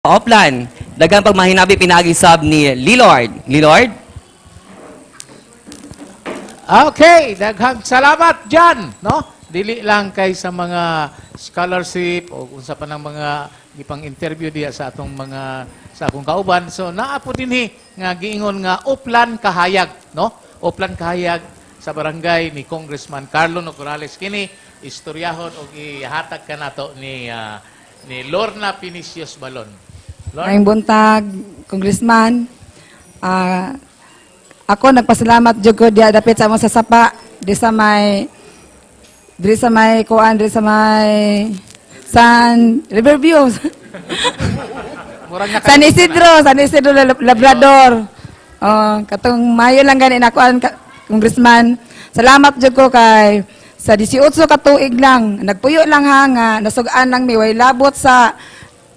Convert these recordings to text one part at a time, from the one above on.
Oplan, dagang pagmahinabi pinag-isab ni Lilord. Lilord? Okay, daghang salamat dyan, no? Dili lang kay sa mga scholarship o unsa pa ng mga gipang interview diya sa atong mga sa akong kauban. So naapo dinhi nga giingon nga uplan kahayag, no? Uplan kahayag sa barangay ni Congressman Carlo Nograles kini istoryahon og ihatag kanato ni ah, ni Lorna Pinicius Balon. Maayong buntag, Congressman. Ah, ako nagpasalamat jud ko diya dapit sa among sasapa di sa may di sa may kuan di sa may San Riverview. San Isidro, San Isidro Lab- Labrador. Oh, katong mayo lang gani na kuan ka- Congressman. Salamat jud ko kay sa 18 ka tuig lang, nagpuyo lang ha nga nasugaan lang mi way labot sa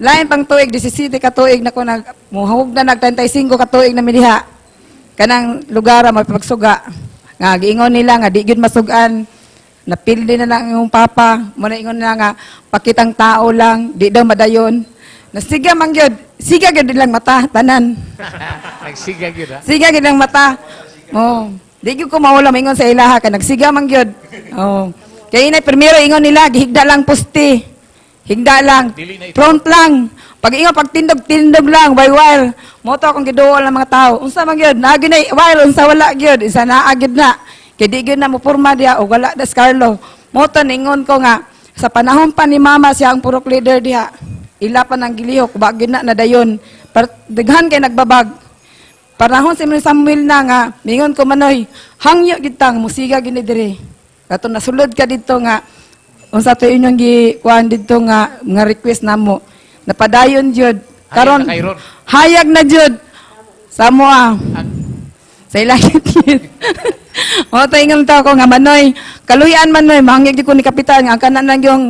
lain pang tuig 17 ka tuig na ko nag muhug na nag 35 ka tuig na mi diha. Kanang lugar may pagsuga. Nga giingon nila nga di gyud masugan. Napildi na lang yung papa. Muna ingon nila nga pakitang tao lang, di daw madayon. Nasiga man gyud. Siga gyud lang mata tanan. nagsiga gyud ha. Siga gyud ang mata. Oh, di gyud ko mawala ingon sa ilaha ka nagsiga man gyud. Oh. Kaya inay primero ingon nila gihigda lang pusti. Higda lang. Na. Front lang. Pag ingon pag tindog tindog lang by wire. Mo to akong giduol ng mga tao. Unsa man gyud? Naagi na wire unsa wala gyud. Isa naa gyud na. Kay di gyud na mo porma diha o wala das Carlo. Mo to ningon ko nga sa panahon pa ni mama siya ang purok leader diha. Ila pa nang gilihok, ba gyud na nadayon. Daghan kay nagbabag. Panahon si Samuel na nga, mingon ko manoy, hangyo gitang musiga gini diri. Kato nasulod ka dito nga, unsa to inyong gi kuan dito nga nga request namo. Napadayon jud. Karon hayag na jud. Samo ah. Sa ilahit o, taingan to ako nga, Manoy, kaluyan Manoy, mahangig di ko ni Kapitan, nga kanan lang yung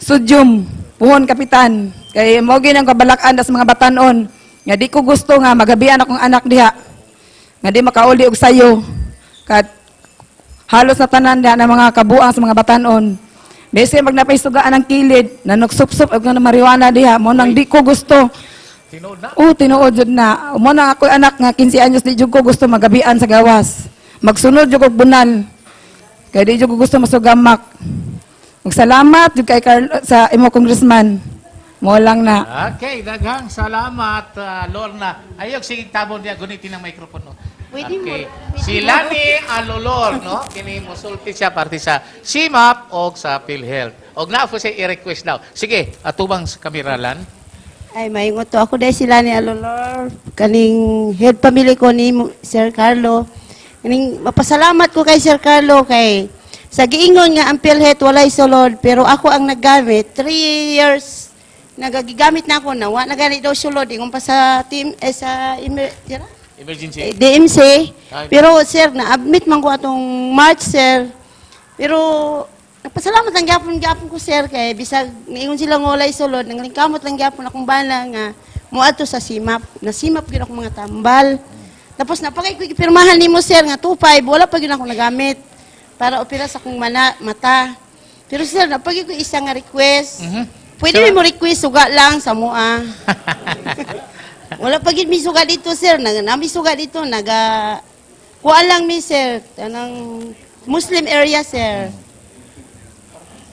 sudyum, puhon Kapitan. Kay mo ginang kabalakan das mga batanon. Nga di ko gusto nga magabian akong anak diha. Nga di makauli og sayo. Kat halos na tanan diha ng mga kabuang sa mga batanon. Bese mag napaisugaan ang kilid, nanugsup-sup og nga marijuana diha, mo nang di ko gusto. Tinuod na. Oo, tinuod jud na. Mo na ako anak nga 15 anyos di jud ko gusto magabian sa gawas. Magsunod jud ko bunal. Kaya di jud ko gusto masugamak. Magsalamat jud kay Carl sa imo congressman. Mo lang na. Okay, daghang salamat, uh, Lorna. Ayog, sige, tabon niya, gunitin ang microphone. Okay. pwede Si mo- Lani Alolor, no? Kini musulti siya parte sa CMAP o sa PhilHealth. Og na po siya i-request daw. Sige, atubang sa kameralan. Ay, maingot to. Ako dahil sila ni Alolor, kaning head family ko ni Sir Carlo. Kaning, mapasalamat ko kay Sir Carlo kay sa giingon nga ang PhilHealth walay sulod, pero ako ang naggamit. Three years nagagigamit na ako na wa na gani daw sulod ingon pa sa team eh, sa emer? Emergency. Eh, DMC. Ay. Pero sir, na-admit man ko atong March, sir. Pero nagpasalamat lang gyapon gyapon ko sir kay bisag niingon sila nga walay sulod nang lingkamot lang gyapon akong bala nga moadto sa simap. Na simap gyud ako mga tambal. Tapos napakay ko gipirmahan nimo sir nga 25 wala pa gyud ako nagamit para opera sa akong mana, mata. Pero sir, napagi ko isa nga request. Mhm. Pwede Sir- mo request suga lang sa mua. Wala pa gid mi suga dito, sir. Nag nami suga dito naga kuha lang mi, sir. Tanang Muslim area, sir.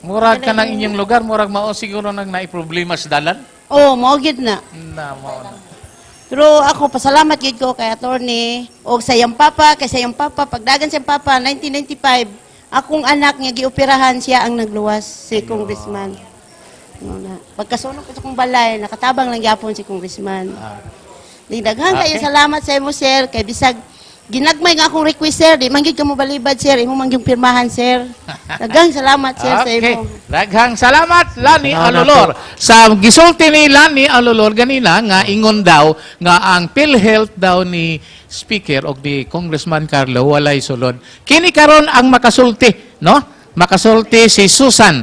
Murag ka ng inyong lugar, murag mao siguro nang naiproblema sa dalan. Oh, mao gid na. Na, mao na. Pero ako pasalamat gid ko kay attorney o sa iyang papa, kay sa iyang papa pagdagan sa iyang papa 1995, akong anak nga gioperahan siya ang nagluwas si congressman. Ano na. Pagkasunod ko sa kong balay, nakatabang lang gyapon si congressman. Ah. Di daghan kayo salamat sa imo sir kay bisag ginagmay nga akong request sir, di man gyud ka mo balibad sir, imo man gyud pirmahan sir. Daghang salamat sir sa Okay. imo. Daghang salamat, Lani Alolor. Sa gisulti ni Lani Alolor ganina nga ingon daw nga ang PhilHealth daw ni Speaker o ni Congressman Carlo walay sulod. Kini karon ang makasulti, no? Makasulti si Susan.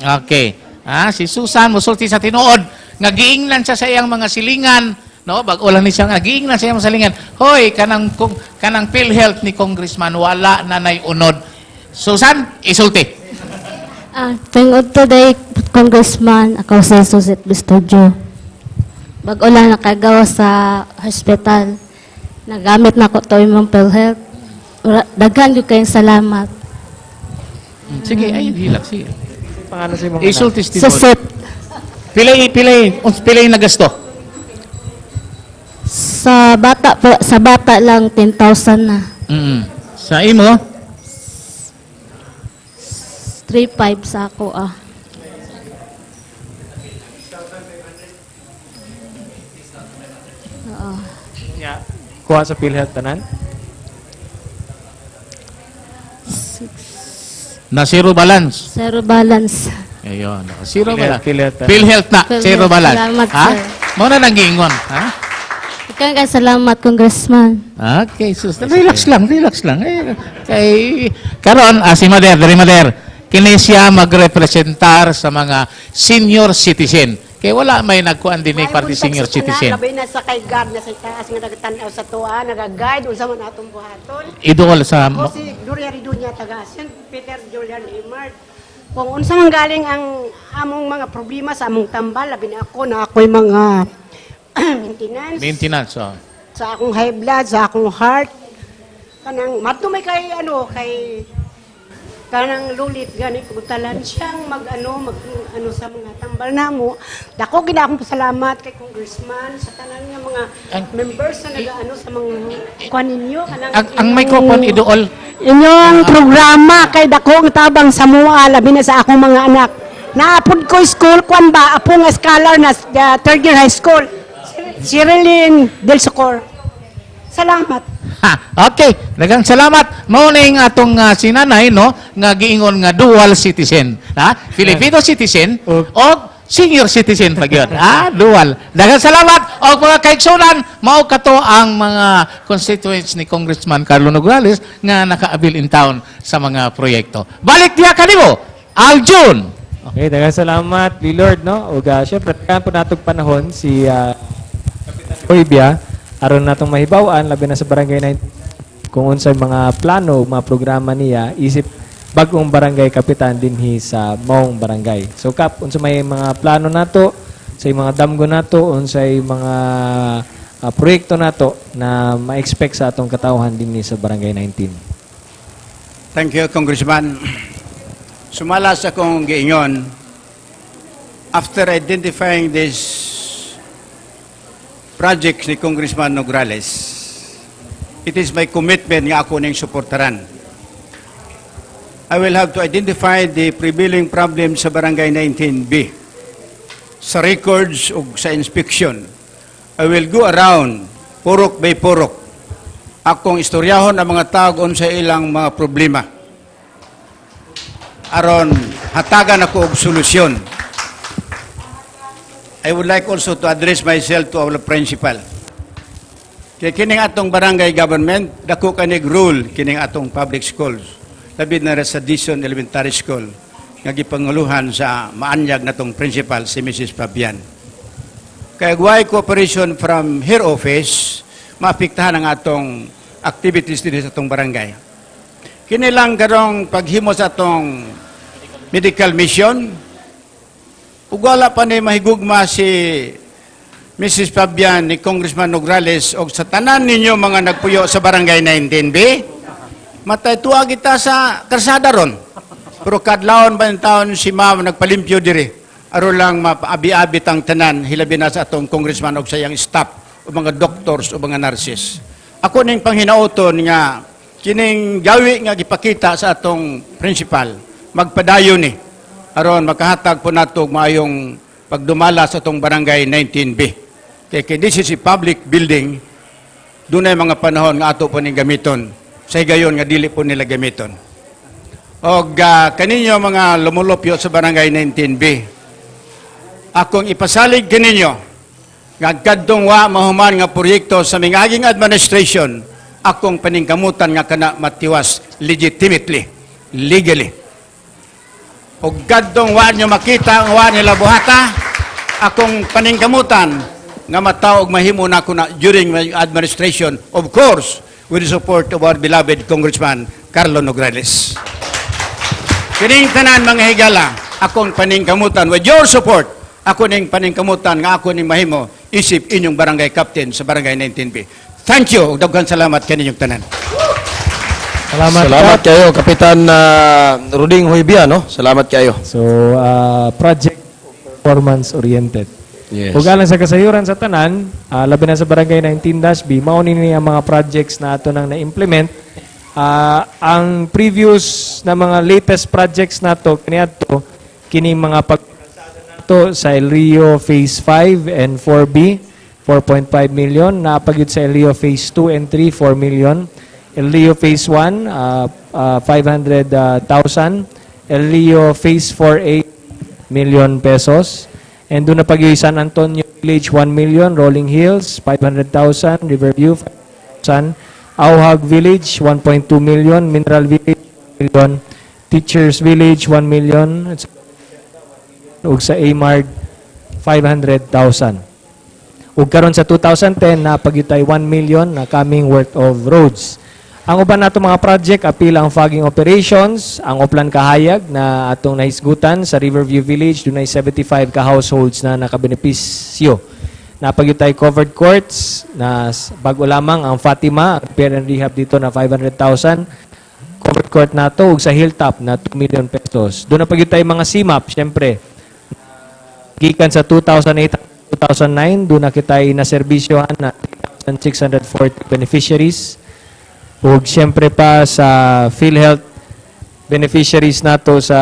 Okay. Ah, si Susan musulti sa tinuod nga giingnan siya sa iyang mga silingan no bag ulang ni siya nga giingnan sa iyang mga silingan hoy kanang kung- kanang PhilHealth ni Congressman wala na nay unod Susan isulti Ah, tungod today, Congressman, ako si Susit Bistojo. bago lang nakagawa sa hospital. Nagamit na ko to imong PhilHealth. Daghan yung kayong salamat. Sige, ay, hilak, sige. Pangalan sa mga Isul Sa. SIP, Pilay, pilay, uns- pilay na gasto. Sa bata po, sa bata lang 10,000 na. Mm. Sa imo, 3,500 sa ako ah. Oo. Yeah. Kuha sa PhilHealth tanan. na zero balance. Zero balance. Ayun, naka zero PhilHealth, balance. PhilHealth. PhilHealth na, PhilHealth. zero balance. Salamat, ha? sir. Mo na nang giingon, ha? Ikaw nga salamat, Congressman. Okay, sus. Relax lang, relax lang. Eh, kay karon ah, si Mader, dari Mader. Kini siya magrepresentar sa mga senior citizen. Kay wala may nagkuan din ni party senior citizen. Labi na sa kay God na sa taas nga nagatanaw sa tuwa, nagaguide unsa man atong buhaton. Idol sa O si Gloria Ridunya taga St. Peter Julian Imard. Kung unsa man galing ang among mga problema sa among tambal, labi na ako na ako'y mga maintenance maintenance. Oh. sa akong high blood, sa akong heart. Kanang madto may kay ano kay kanang lulit gani kutalan siyang mag ano mag ano sa mga tambal namo. Dako gid akong pasalamat kay congressman sa tanan nga mga Ang- members na nagaano sa mga kuan ninyo kanang Ang, ang inyong- microphone idol. inyong programa kay dako nga tabang sa mua labi na sa akong mga anak. Naapod ko school kwan ba apo nga scholar na uh, third year high school. Sherilyn Del Socorro. Salamat. Ha, okay, dagang salamat. Mao na yung atong uh, sinanay no nga giingon nga dual citizen, ha? Filipino citizen Og- o senior citizen pa gyud. ha, dual. Dagang salamat og mga kaigsunan, mao kato ang mga constituents ni Congressman Carlo Nograles nga nakaabil in town sa mga proyekto. Balik diha kanimo. Aljun. Okay, daghang salamat, Lord, no? Ug uh, syempre tagaan po natong panahon si uh, Oibia aron natong mahibaw-an labi na sa barangay 9 kung unsay mga plano, mga programa niya isip bagong barangay kapitan dinhi sa maong barangay. So kap unsa may mga plano nato sa mga damgo nato unsay mga uh, proyekto nato na ma-expect sa atong katawhan dinhi sa barangay 19. Thank you, Congressman. Sumala sa kong giingon, after identifying this project ni Congressman Nograles, it is my commitment nga ako ning suportaran. I will have to identify the prevailing problem sa Barangay 19B. Sa records o sa inspection, I will go around purok by purok akong istoryahon ang mga kung sa ilang mga problema. Aron hatagan ako og solusyon. I would like also to address myself to our principal. Kay kining atong barangay government, dako kanig rule kining atong public schools. Labi na sa Dison Elementary School nga gipanguluhan sa maanyag natong principal si Mrs. Fabian. Kaya why cooperation from her office, maapektahan ang atong activities din sa atong barangay. Kini lang karong paghimo sa atong medical mission, ug wala pa ni mahigugma si Mrs. Fabian ni Congressman Nograles og sa tanan ninyo mga nagpuyo sa barangay 19B, matay tuwa kita sa karsada ron. Pero kadlawon ba taon si ma'am nagpalimpyo diri aro lang mapaabi-abi tang tanan hilabi na sa atong congressman og sayang staff o mga doctors o mga nurses. Ako ning panghinauton nga kining gawi nga gipakita sa atong principal magpadayon ni aron makahatag po nato maayong pagdumala sa atong barangay 19B. Kay, kay this is a public building, doon ay mga panahon nga ato po ning gamiton. Sa higayon nga dili po nila gamiton. Og uh, kaninyo mga lumulupyo sa barangay 19B, akong ipasalig kaninyo nga kadtong wa mahuman nga proyekto sa mingaging administration akong paningkamutan nga kana matiwas legitimately, legally. O kadtong wa nyo makita wa nila buhata, akong paningkamutan nga mataog mahimo na ko na during my administration, of course, with the support of our beloved Congressman Carlo Nograles. Kining tanan mga higala, akong paningkamutan with your support, ako ning paningkamutan nga ako ning mahimo isip inyong barangay captain sa barangay 19B. Thank you. Daghan salamat kaninyong tanan. Salamat, Salamat kayo, Kapitan ah, Ruding Huibia, no? Salamat kayo. So, ah, project performance oriented. Yes. Alang sa kasayuran sa tanan, ah, labi na sa barangay 19-B, mao ni ang mga projects na ato nang na-implement. Ah, ang previous na mga latest projects nato kaniadto kini mga pag nato sa El Rio Phase 5 and 4B 4.5 million napagyud sa El Rio Phase 2 and 3 4 million El Rio Phase 1 ah, ah, 500,000 El Rio Phase 4A million pesos. And doon na pag San Antonio Village, 1 million. Rolling Hills, 500,000. Riverview, 500,000. Auhag Village, 1.2 million. Mineral Village, 1 million. Teachers Village, 1 million. Ug sa Amard, 500,000. Ug karon sa 2010 na pagyutay 1 million na coming worth of roads. Ang uban nato mga project apil ang fogging operations, ang Uplan Kahayag na atong nahisgutan sa Riverview Village dunay 75 ka households na nakabenepisyo. Napagyutay covered courts na bago lamang ang Fatima, repair and rehab dito na 500,000 covered court nato ug sa Hilltop na 2 million pesos. Doon na pagyutay mga CMAP, syempre, gikan sa 2008 2009 doon na kita naserbisyohan na 3,640 beneficiaries ug syempre pa sa PhilHealth beneficiaries nato sa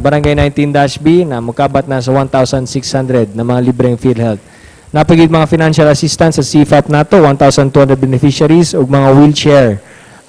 Barangay 19-B na mukabat na sa 1,600 na mga libreng PhilHealth. Napagid mga financial assistance sa CFAP nato 1,200 beneficiaries ug mga wheelchair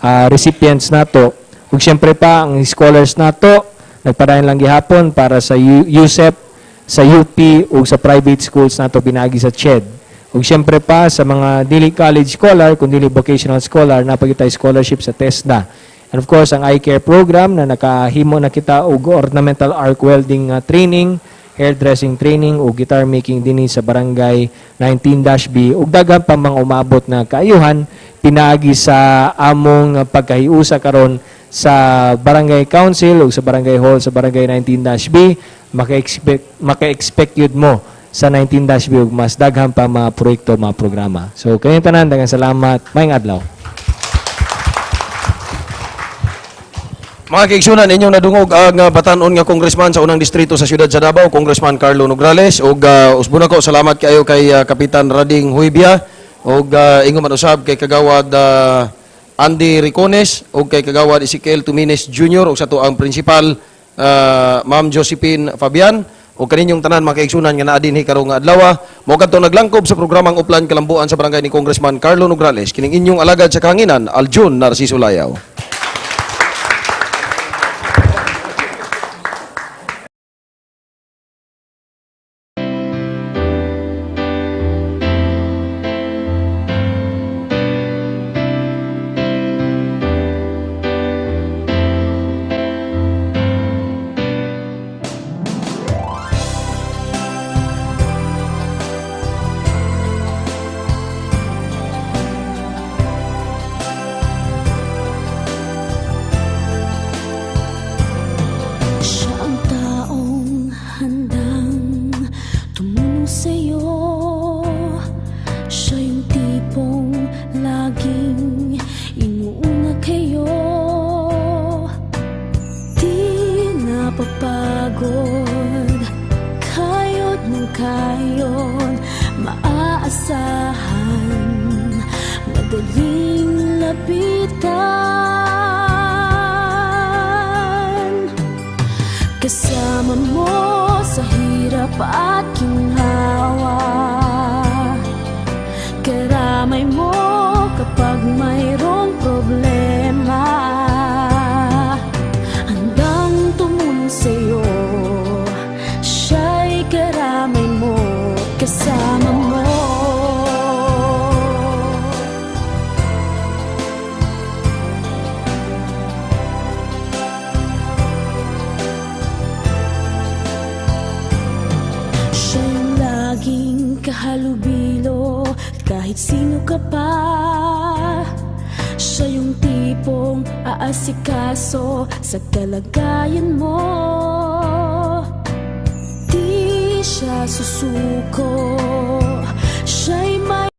ah, recipients nato ug syempre pa ang scholars nato nagpadayon lang gihapon para sa USEP sa UP ug sa private schools nato binagi sa CHED. Ug syempre pa sa mga dili college scholar kundi vocational scholar napagitay scholarship sa TESDA. And of course ang eye care program na nakahimo na kita og ornamental arc welding uh, training, hairdressing training ug guitar making dinhi sa barangay 19-B ug daghan pa mga umabot na kaayuhan pinaagi sa among pagkahiusa karon sa barangay council ug sa barangay hall sa barangay 19-B maka-expect maka-expect yun mo sa 19-B ug mas daghan pa mga proyekto mga programa. So kayong tanan daghang salamat. Maayong adlaw. Mga kaigsunan, inyong nadungog ang uh, batanon nga congressman sa unang distrito sa siyudad sa Davao, Congressman Carlo Nograles. ug uh, usbon ako, salamat kayo kay uh, Kapitan Rading Huibia. ug uh, ingon usab kay Kagawad uh, Andy Ricones ug kay Kagawad Ezekiel Tumines Jr. ug sa to ang principal uh, Ma'am Josephine Fabian. Ug kaninyong tanan mga kaigsunan nga naa dinhi karong adlaw mo kadto naglangkob sa programang Uplan Kalambuan sa barangay ni Congressman Carlo Nograles kining inyong alagad sa kahanginan Aljun Narciso Layaw But laging kahalubilo kahit sino ka pa. Siya yung tipong aasikaso sa kalagayan mo. Di siya susuko. Siya'y